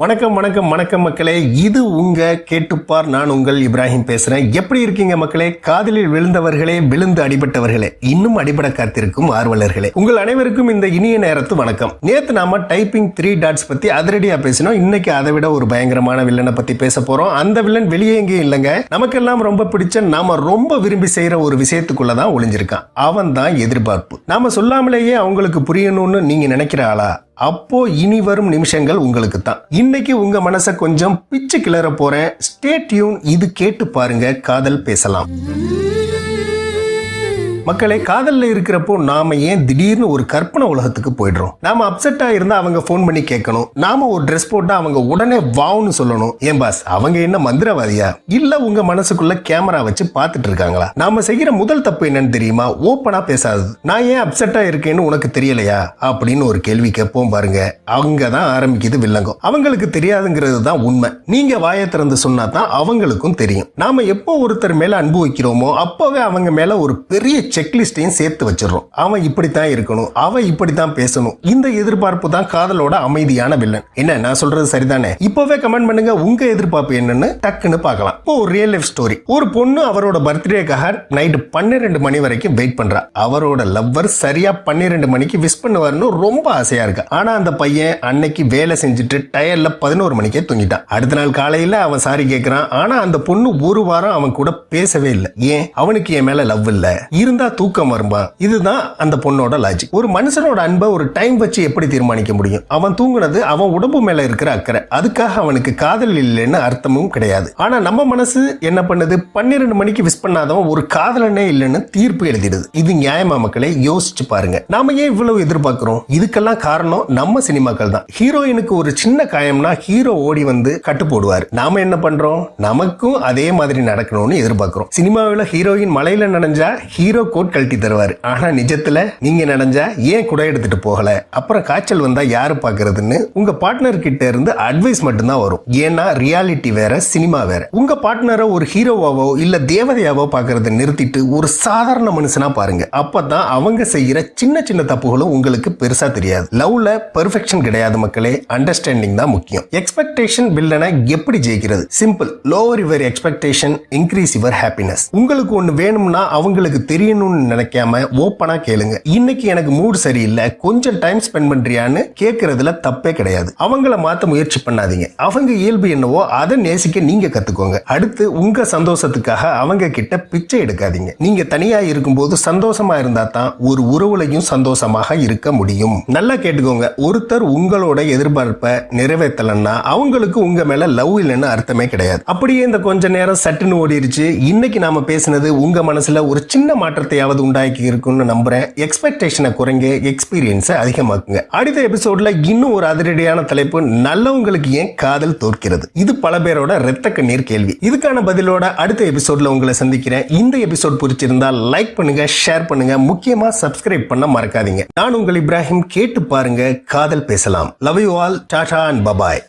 வணக்கம் வணக்கம் வணக்கம் மக்களே. இது உங்க கேட்டுப்பார். நான் உங்கள் இப்ராஹிம் பேசுறேன். எப்படி இருக்கீங்க மக்களே? காதலில் விழுந்தவர்களே விழுந்து அடிபட்டவர்களே. இன்னும் அடிபட காத்திருக்கும் ஆர்வலர்களே. உங்கள் அனைவருக்கும் இந்த இனிய நேரத்து வணக்கம். நேத்து நாம டைப்பிங் த்ரீ டாட்ஸ் பத்தி அதிரடியா பேசினோம். இன்னைக்கு அதை விட ஒரு பயங்கரமான வில்லனை பத்தி பேச போறோம். அந்த வில்லன் வெளியே எங்கேயும் இல்லைங்க. நமக்கெல்லாம் ரொம்ப பிடிச்ச நாம ரொம்ப விரும்பி செய்யற ஒரு விஷயத்துக்குள்ள தான் ஒளிஞ்சிருக்கான். அவன் தான் எதிர்பார்ப்பு. நாம சொல்லாமலேயே அவங்களுக்கு புரியணும்னு நீங்க நினைக்கிற ஆளா? அப்போ இனி வரும் நிமிஷங்கள் உங்களுக்கு தான் இன்னைக்கு உங்க மனசை கொஞ்சம் பிச்சு கிளற போறேன். ஸ்டே டியூன் இது கேட்டு பாருங்க காதல் பேசலாம். மக்களே காதல்ல இருக்கிறப்போ நாம ஏன் திடீர்னு ஒரு கற்பனை உலகத்துக்கு போயிடுறோம்? நாம அப்செட்டா இருந்தா அவங்க ஃபோன் பண்ணி கேட்கணும். நாம ஒரு ட்ரெஸ் போட்டா அவங்க உடனே வாவ்னு சொல்லணும். ஏன் பாஸ் அவங்க என்ன மந்திரவாதியா? இல்ல உங்க மனசுக்குள்ள கேமரா வச்சு பார்த்துட்டு இருக்காங்களா? நாம செய்யற முதல் தப்பு என்னன்னு தெரியுமா? ஓப்பனா பேசாதது. நான் ஏன் அப்செட்டா இருக்கேன்னு உனக்கு தெரியலையா? அப்படின்னு ஒரு கேள்வி கேட்போம் பாருங்க. அங்கதான் ஆரம்பிக்குது வில்லங்கம். அவங்களுக்கு தெரியாதுங்கிறது தான் உண்மை. நீங்க வாயை திறந்து சொன்னா தான் அவங்களுக்கும் தெரியும். நாம எப்போ ஒருத்தர் மேல அன்பு வைக்கிறோமோ அப்பவே அவங்க மேல ஒரு பெரிய செக்லிஸ்டையும் சேர்த்து வச்சிடறோம். அவன் இப்படித்தான் இருக்கணும் அவன் இப்படித்தான் பேசணும். இந்த எதிர்பார்ப்பு தான் காதலோட அமைதியான வில்லன். என்ன நான் சொல்றது சரிதானே? இப்பவே கமெண்ட் பண்ணுங்க உங்க எதிர்பார்ப்பு என்னன்னு டக்குன்னு பார்க்கலாம். இப்போ ஒரு ரியல் லைஃப் ஸ்டோரி ஒரு பொண்ணு அவரோட பர்த்டேக்காக நைட்டு பன்னிரெண்டு மணி வரைக்கும் வெயிட் பண்றா. அவரோட லவ்வர் சரியா பன்னிரெண்டு மணிக்கு விஷ் பண்ணுவார்னு ரொம்ப ஆசையா இருக்கு. ஆனா அந்த பையன் அன்னைக்கு வேலை செஞ்சுட்டு டயர்ல பதினோரு மணிக்கே தூங்கிட்டான். அடுத்த நாள் காலையில அவன் சாரி கேட்கிறான் ஆனா அந்த பொண்ணு ஒரு வாரம் அவன் கூட பேசவே இல்லை. ஏன்? அவனுக்கு என் மேல லவ் இல்ல. இருந்தா தூக்கம் வருமா இதுதான் அந்த பொண்ணோட லாஜிக் ஒரு மனுஷனோட அன்பை ஒரு டைம் வச்சு எப்படி தீர்மானிக்க முடியும்? அவன் தூங்குனது அவன் உடம்பு மேல இருக்கிற அக்கறை. அதுக்காக அவனுக்கு காதல் இல்லைன்னு அர்த்தமும் கிடையாது. ஆனா நம்ம மனசு என்ன பண்ணுது? பன்னிரெண்டு மணிக்கு விஷ் பண்ணாதவன் ஒரு காதலனே இல்லைன்னு தீர்ப்பு எழுதிடுது. இது நியாயமா மக்களை? யோசிச்சு பாருங்க. நாம ஏன் இவ்வளவு எதிர்பார்க்கிறோம்? இதுக்கெல்லாம் காரணம் நம்ம சினிமாக்கள் தான். ஹீரோயினுக்கு ஒரு சின்ன காயம்னா ஹீரோ ஓடி வந்து கட்டு போடுவார். நாம என்ன பண்றோம்? நமக்கும் அதே மாதிரி நடக்கணும்னு எதிர்பார்க்கிறோம். சினிமாவில் ஹீரோயின் மலையில நனைஞ்சா ஹீரோ கோட் கழட்டி தருவார். ஆனா நிஜத்தில் நீங்க நனைஞ்சா ஏன் குடை எடுத்துட்டு போகல? அப்புறம் காய்ச்சல் வந்தால் யாரு பாக்குறதுன்னு உங்க பார்ட்னர் கிட்ட இருந்து அட்வைஸ் மட்டும்தான் வரும். ஏன்னா ரியாலிட்டி வேற சினிமா வேற. உங்க பார்ட்னரை ஒரு ஹீரோவாவோ இல்லை தேவதையாவோ பாக்குறத நிறுத்திட்டு ஒரு சாதாரண மனுஷனா பாருங்க. அப்பதான் அவங்க செய்யற சின்ன சின்ன தப்புகளும் உங்களுக்கு பெருசா தெரியாது. லவ்ல பெர்ஃபெக்ஷன் கிடையாது மக்களே. அண்டர்ஸ்டாண்டிங் தான் முக்கியம். எக்ஸ்பெக்டேஷன் பில்லனை எப்படி ஜெயிக்கிறது? Simple lower your expectation increase your happiness உங்களுக்கு ஒன்று வேணும்னா அவங்களுக்கு தெரியும் தெரியணும்னு நினைக்காம ஓப்பனா கேளுங்க. இன்னைக்கு எனக்கு மூட் சரியில்லை. கொஞ்சம் டைம் ஸ்பெண்ட் பண்றியான்னு கேட்கறதுல தப்பே கிடையாது. அவங்கள மாத்த முயற்சி பண்ணாதீங்க. அவங்க இயல்பு என்னவோ அதை நேசிக்க நீங்க கத்துக்கோங்க. அடுத்து உங்க சந்தோஷத்துக்காக அவங்க கிட்ட பிச்சை எடுக்காதீங்க. நீங்க தனியா இருக்கும்போது சந்தோஷமா இருந்தா தான் ஒரு உறவுலையும் சந்தோஷமாக இருக்க முடியும். நல்லா கேட்டுக்கோங்க. ஒருத்தர் உங்களோட எதிர்பார்ப்பை நிறைவேற்றலன்னா அவங்களுக்கு உங்க மேல லவ் இல்லைன்னு அர்த்தமே கிடையாது. அப்படியே இந்த கொஞ்ச நேரம் சட்டுன்னு ஓடிடுச்சு இன்னைக்கு நாம பேசினது உங்க மனசுல ஒரு சின்ன மாற்றத்தையாவது உண்டாக்கி இருக்கும்னு நம்புறேன். எக்ஸ்பெக்டேஷனை குறைங்க எக்ஸ்பீரியன்ஸை அதிகமாக்குங்க. அடுத்த எபிசோட்ல இன்னும் ஒரு அதிரடியான தலைப்பு நல்லவங்களுக்கு ஏன் காதல் தோற்கிறது? இது பல பேரோட ரத்த கண்ணீர் கேள்வி. இதுக்கான பதிலோட அடுத்த எபிசோட்ல உங்களை சந்திக்கிறேன். இந்த எபிசோட் பிடிச்சிருந்தா லைக் பண்ணுங்க ஷேர் பண்ணுங்க. முக்கியமா சப்ஸ்கிரைப் பண்ண மறக்காதீங்க. நான் உங்கள் இப்ராஹிம் கேட்டு பாருங்க காதல் பேசலாம். Love you all tata and bye bye